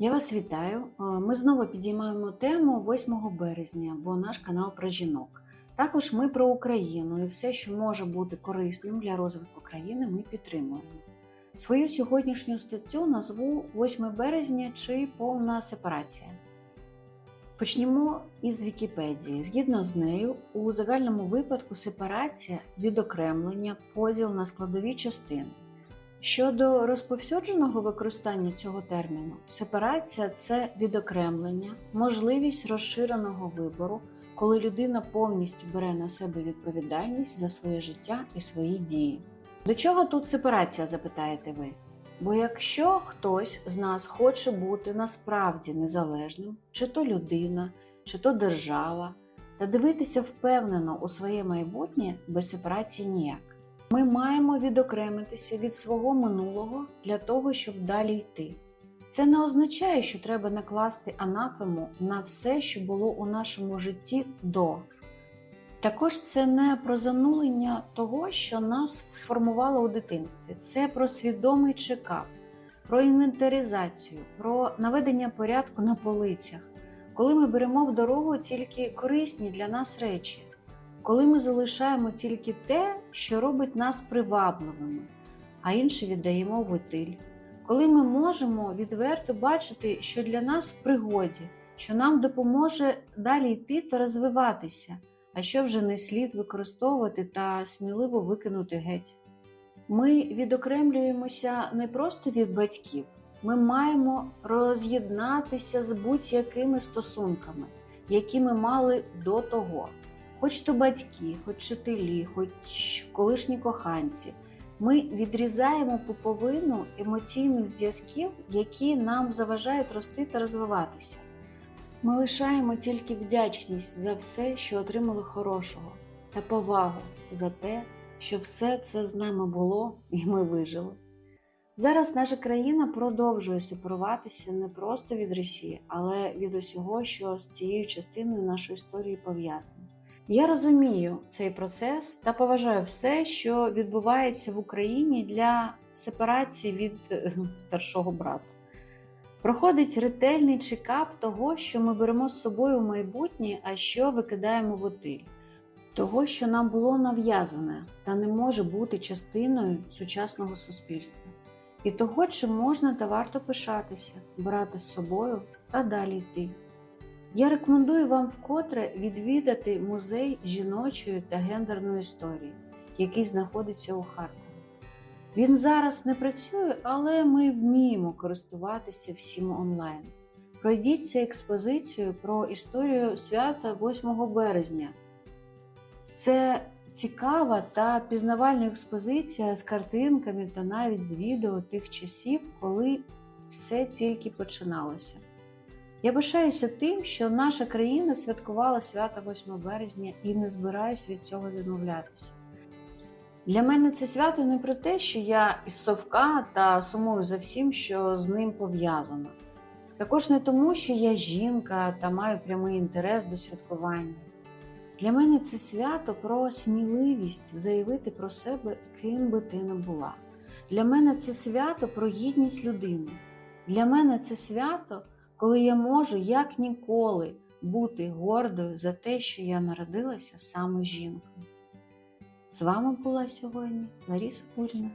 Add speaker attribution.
Speaker 1: Я вас вітаю. Ми знову підіймаємо тему 8 березня, бо наш канал про жінок. Також ми про Україну і все, що може бути корисним для розвитку країни, ми підтримуємо. Свою сьогоднішню статтю назву 8 березня чи повна сепарація. Почнімо із Вікіпедії. Згідно з нею, у загальному випадку сепарація, відокремлення, поділ на складові частини. Щодо розповсюдженого використання цього терміну, сепарація це відокремлення, можливість розширеного вибору, коли людина повністю бере на себе відповідальність за своє життя і свої дії. До чого тут сепарація, запитаєте ви? Бо якщо хтось з нас хоче бути насправді незалежним, чи то людина, чи то держава, та дивитися впевнено у своє майбутнє без сепарації ніяк. Ми маємо відокремитися від свого минулого для того, щоб далі йти. Це не означає, що треба накласти анафему на все, що було у нашому житті до. Також це не про занулення того, що нас формувало у дитинстві. Це про свідомий чекап, про інвентаризацію, про наведення порядку на полицях, коли ми беремо в дорогу тільки корисні для нас речі коли ми залишаємо тільки те, що робить нас привабливими, а інше віддаємо в коли ми можемо відверто бачити, що для нас в пригоді, що нам допоможе далі йти та розвиватися, а що вже не слід використовувати та сміливо викинути геть. Ми відокремлюємося не просто від батьків, ми маємо роз'єднатися з будь-якими стосунками, які ми мали до того хоч то батьки, хоч вчителі, хоч колишні коханці, ми відрізаємо пуповину емоційних зв'язків, які нам заважають рости та розвиватися. Ми лишаємо тільки вдячність за все, що отримали хорошого, та повагу за те, що все це з нами було і ми вижили. Зараз наша країна продовжує сепаруватися не просто від Росії, але від усього, що з цією частиною нашої історії пов'язано. Я розумію цей процес та поважаю все, що відбувається в Україні для сепарації від е, старшого брата. Проходить ретельний чекап того, що ми беремо з собою в майбутнє, а що викидаємо в отиль, того, що нам було нав'язане та не може бути частиною сучасного суспільства, і того, чим можна та варто пишатися, брати з собою та далі йти. Я рекомендую вам вкотре відвідати музей жіночої та гендерної історії, який знаходиться у Харкові. Він зараз не працює, але ми вміємо користуватися всім онлайн. Пройдіться експозицію про історію свята 8 березня. Це цікава та пізнавальна експозиція з картинками та навіть з відео тих часів, коли все тільки починалося. Я пишаюся тим, що наша країна святкувала свято 8 березня і не збираюсь від цього відмовлятися. Для мене це свято не про те, що я із совка та сумую за всім, що з ним пов'язано. Також не тому, що я жінка та маю прямий інтерес до святкування. Для мене це свято про сміливість заявити про себе, ким би ти не була. Для мене це свято про гідність людини. Для мене це свято коли я можу як ніколи бути гордою за те, що я народилася саме жінкою. З вами була сьогодні Ларіса Пуріна.